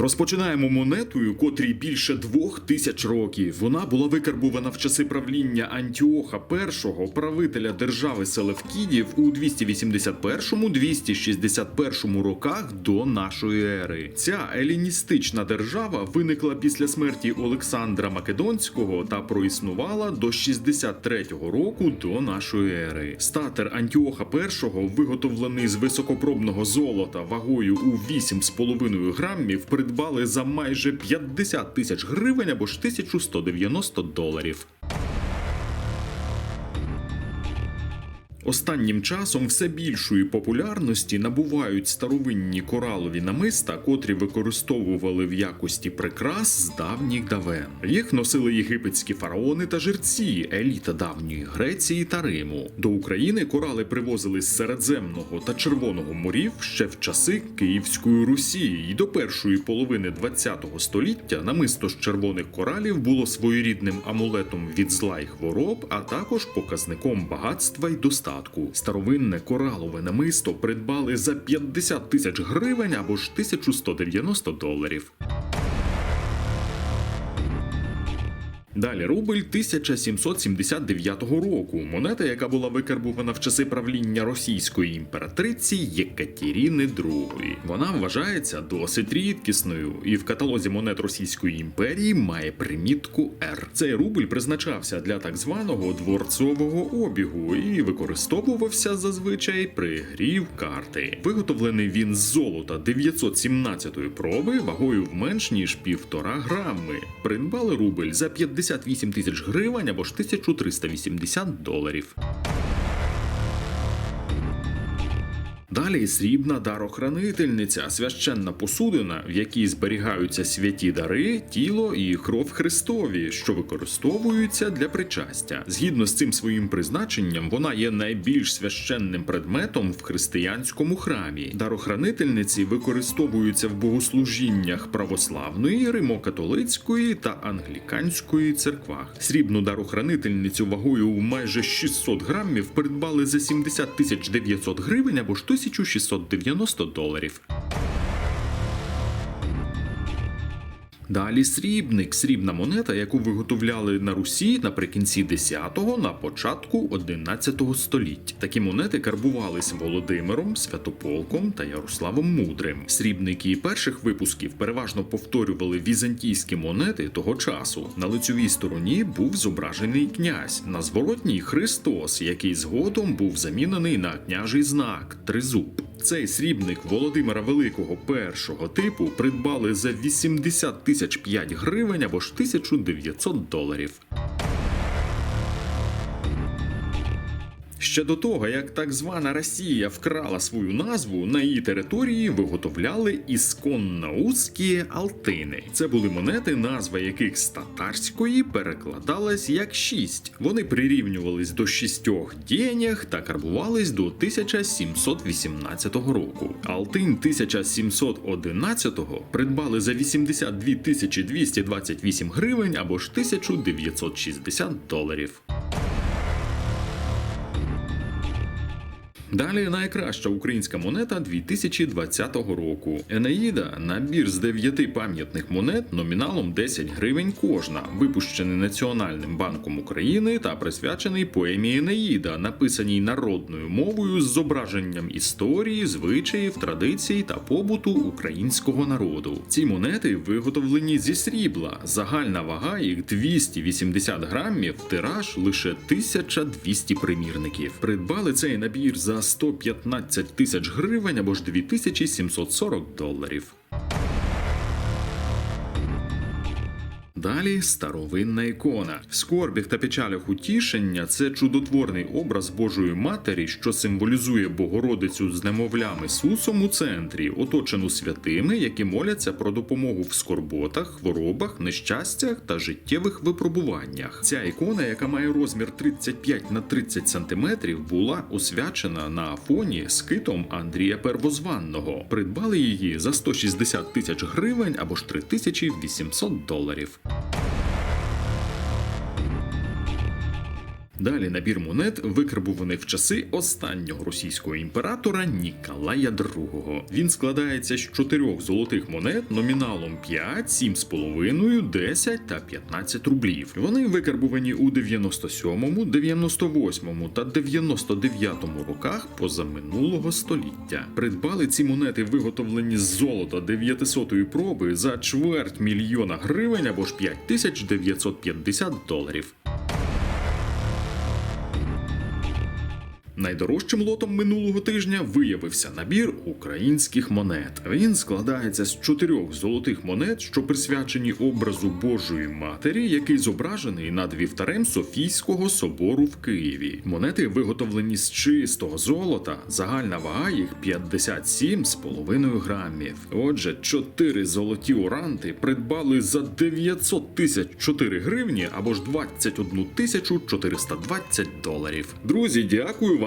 Розпочинаємо монетою, котрій більше двох тисяч років. Вона була викарбувана в часи правління Антіоха І, правителя держави Селевкідів у 281-261 роках до нашої ери. Ця еліністична держава виникла після смерті Олександра Македонського та проіснувала до 63-го року до нашої ери. Статер Антіоха І, виготовлений з високопробного золота вагою у 8,5 грамів, придбали за майже 50 тисяч гривень або ж 1190 доларів. Останнім часом все більшої популярності набувають старовинні коралові намиста, котрі використовували в якості прикрас з давніх давен. Їх носили єгипетські фараони та жерці, еліта давньої Греції та Риму. До України корали привозили з Середземного та Червоного морів ще в часи Київської Русі. І до першої половини ХХ століття намисто з червоних коралів було своєрідним амулетом від зла й хвороб, а також показником багатства й достатку. Старовинне коралове намисто придбали за 50 тисяч гривень або ж 1190 доларів. Далі рубль 1779 року. Монета, яка була викарбувана в часи правління російської імператриці Єкатеріни II. Вона вважається досить рідкісною і в каталозі монет Російської імперії має примітку R. Цей рубль призначався для так званого дворцового обігу і використовувався зазвичай при грі в карти. Виготовлений він з золота 917 проби вагою в менш ніж півтора грами. Придбали рубль за 58 тисяч гривень або ж 1380 доларів. Далі срібна дарохранительниця, священна посудина, в якій зберігаються святі дари, тіло і кров Христові, що використовуються для причастя. Згідно з цим своїм призначенням, вона є найбільш священним предметом в християнському храмі. Дарохранительниці використовуються в богослужіннях православної, римокатолицької та англіканської церквах. Срібну дарохранительницю вагою в майже 600 грамів придбали за 70 тисяч 900 гривень або ж 1690 доларів. Далі срібник, срібна монета, яку виготовляли на Русі наприкінці 10-го, на початку 11-го століття. Такі монети карбувались Володимиром, Святополком та Ярославом Мудрим. Срібники перших випусків переважно повторювали візантійські монети того часу. На лицьовій стороні був зображений князь, на зворотній Христос, який згодом був замінений на княжий знак тризуб. Цей срібник Володимира Великого першого типу придбали за 80 тисяч 5 гривень або ж 1900 доларів. Ще до того, як так звана Росія вкрала свою назву, на її території виготовляли ісконноузькі алтини. Це були монети, назва яких з татарської перекладалась як шість. Вони прирівнювались до шістьох дєнях та карбувались до 1718 року. Алтин 1711 придбали за 82 тисячі 228 гривень або ж 1960 доларів. Далі найкраща українська монета 2020 року. Енеїда набір з дев'яти пам'ятних монет номіналом 10 гривень кожна, випущений Національним банком України та присвячений поемі Енеїда, написаній народною мовою з зображенням історії, звичаїв, традицій та побуту українського народу. Ці монети виготовлені зі срібла. Загальна вага їх 280 грамів, тираж лише 1200 примірників. Придбали цей набір за 115 тисяч гривень або ж 2740 доларів. Далі старовинна ікона. В скорбіх та печалях утішення це чудотворний образ Божої Матері, що символізує Богородицю з немовлям Ісусом у центрі, оточену святими, які моляться про допомогу в скорботах, хворобах, нещастях та життєвих випробуваннях. Ця ікона, яка має розмір 35 на 30 сантиметрів, була освячена на Афоні скитом Андрія Первозванного. Придбали її за 160 тисяч гривень або ж 3800 доларів. Далі набір монет викарбуваний в часи останнього російського імператора Ніколая II. Він складається з чотирьох золотих монет номіналом 5, 7,5, 10 та 15 рублів. Вони викарбувані у 97, 98 та 99 роках позаминулого століття. Придбали ці монети, виготовлені з золота 900-ї проби за чверть мільйона гривень або ж 5950 доларів. Найдорожчим лотом минулого тижня виявився набір українських монет. Він складається з чотирьох золотих монет, що присвячені образу Божої Матері, який зображений над вівтарем Софійського собору в Києві. Монети виготовлені з чистого золота. Загальна вага їх 57,5 грамів. Отже, чотири золоті оранти придбали за 900 тисяч 4 гривні або ж 21 тисячу 420 доларів. Друзі, дякую